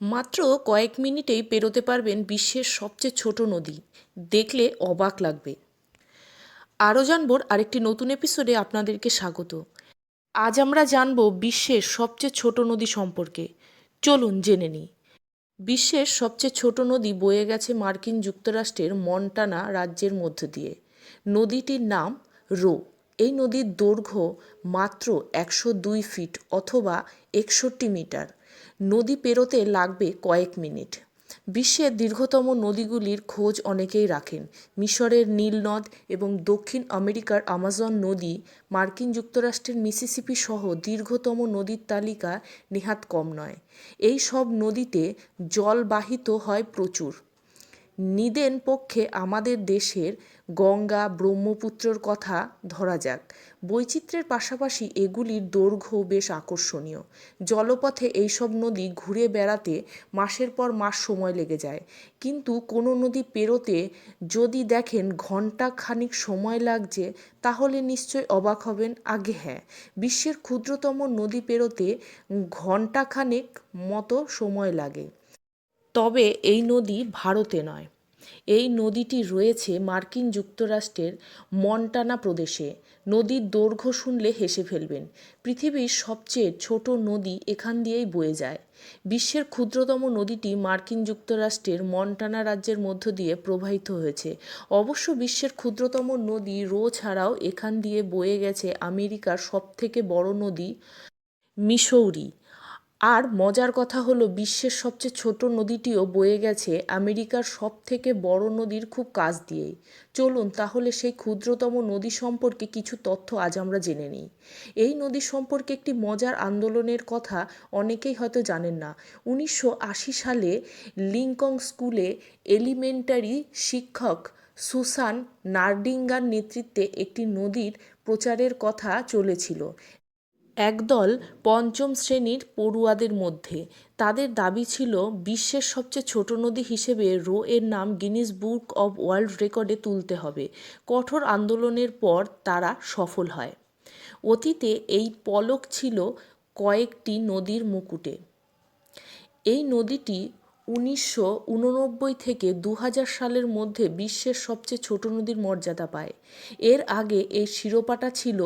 মাত্র কয়েক মিনিটেই পেরোতে পারবেন বিশ্বের সবচেয়ে ছোট নদী। দেখলে অবাক লাগবে। আরও জানবোর আরেকটি নতুন এপিসোডে আপনাদেরকে স্বাগত। আজ আমরা জানব বিশ্বের সবচেয়ে ছোট নদী সম্পর্কে। চলুন জেনে নিই। বিশ্বের সবচেয়ে ছোট নদী বয়ে গেছে মার্কিন যুক্তরাষ্ট্রের মন্টানা রাজ্যের মধ্য দিয়ে। নদীটির নাম রো। এই নদীর দৈর্ঘ্য মাত্র একশো দুই ফিট অথবা একষট্টি মিটার। নদী পেরোতে লাগবে কয়েক মিনিট। বিশ্বের দীর্ঘতম নদীগুলির খোঁজ অনেকেই রাখেন। মিশরের নীল নদ এবং দক্ষিণ আমেরিকার আমাজন নদী, মার্কিন যুক্তরাষ্ট্রের মিসিসিপি সহ দীর্ঘতম নদীর তালিকা নেহাত কম নয়। এই সব নদীতে জলবাহিত হয় প্রচুর। নিদেন পক্ষে আমাদের দেশের গঙ্গা, ব্রহ্মপুত্রর কথা ধরা যাক। বৈচিত্র্যের পাশাপাশি এগুলির দৈর্ঘ্য বেশ আকর্ষণীয়। জলপথে এইসব নদী ঘুরে বেড়াতে মাসের পর মাস সময় লেগে যায়। কিন্তু কোনো নদী পেরোতে যদি দেখেন ঘণ্টা খানিক সময় লাগছে, তাহলে নিশ্চয় অবাক হবেন আগে হ্যাঁ। বিশ্বের ক্ষুদ্রতম নদী পেরোতে ঘন্টাখানেক মতো সময় লাগে। তবে এই নদী ভারতে নয়। এই নদীটি রয়েছে মার্কিন যুক্তরাষ্ট্রের মন্টানা প্রদেশে। নদীর দৈর্ঘ্য শুনলে হেসে ফেলবেন। পৃথিবীর সবচেয়ে ছোট নদী এখান দিয়েই বয়ে যায়। বিশ্বের ক্ষুদ্রতম নদীটি মার্কিন যুক্তরাষ্ট্রের মন্টানা রাজ্যের মধ্য দিয়ে প্রবাহিত হয়েছে। অবশ্য বিশ্বের ক্ষুদ্রতম নদী রো ছাড়াও এখান দিয়ে বয়ে গেছে আমেরিকার সবথেকে বড় নদী মিসৌরি আর মজার কথা হলো, বিশ্বের সবচেয়ে ছোট নদীটিও বয়ে গেছে আমেরিকার সব থেকে বড় নদীর খুব কাছ দিয়েই। চলুন, তাহলে সেই ক্ষুদ্রতম নদী সম্পর্কে কিছু তথ্য আজ আমরা জেনে নিই। এই নদী সম্পর্কে একটি মজার আন্দোলনের কথা অনেকেই হয়তো জানেন না। উনিশশো আশি সালে লিঙ্কং স্কুলে এলিমেন্টারি শিক্ষক সুসান নার্ডিঙ্গার নেতৃত্বে একটি নদীর প্রচারের কথা চলেছিল। একদল পঞ্চম শ্রেণির পড়ুয়াদের মধ্যে। তাদের দাবি ছিল, বিশ্বের সবচেয়ে ছোট নদী হিসেবে রো এর নাম গিনিস বুক অব ওয়ার্ল্ড রেকর্ডে তুলতে হবে। কঠোর আন্দোলনের পর তারা সফল হয়। অতীতে এই পলক ছিল কয়েকটি নদীর মুকুটে। এই নদীটি উনিশশো উননব্বই থেকে দু হাজার সালের মধ্যে বিশ্বের সবচেয়ে ছোট নদীর মর্যাদা পায়। এর আগে এই শিরোপাটা ছিল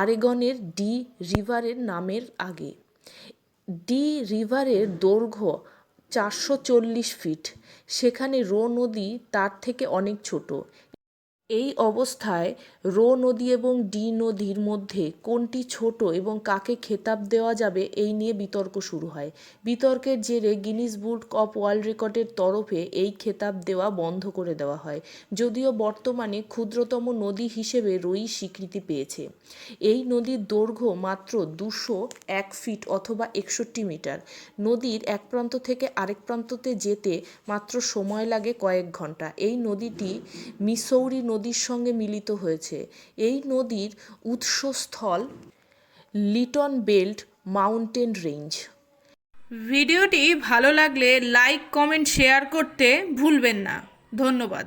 আরেগনের ডি রিভারের নামের আগে। ডি রিভারের দৈর্ঘ্য চারশো চল্লিশ ফিট। সেখানে রো নদী তার থেকে অনেক ছোট। এই অবস্থায় রো নদী এবং ডি নদীর মধ্যে কোনটি ছোট এবং কাকে খেতাব দেওয়া যাবে এই নিয়ে বিতর্ক শুরু হয়। বিতর্কের জেরে গিনিস বুক অফ ওয়ার্ল্ড রেকর্ডের তরফে এই খেতাব দেওয়া বন্ধ করে দেওয়া হয়, যদিও বর্তমানে ক্ষুদ্রতম নদী হিসেবে রোই স্বীকৃতি পেয়েছে। এই নদীর দৈর্ঘ্য মাত্র দুশো এক ফিট অথবা একষট্টি মিটার। নদীর এক প্রান্ত থেকে আরেক প্রান্ততে যেতে মাত্র সময় লাগে কয়েক ঘণ্টা। এই নদীটি মিসৌরি নদীর সঙ্গে মিলিত হয়েছে। এই নদীর উৎসস্থল লিটন বেল্ট মাউন্টেন রেঞ্জ। ভিডিওটি ভালো লাগলে লাইক, কমেন্ট, শেয়ার করতে ভুলবেন না। ধন্যবাদ।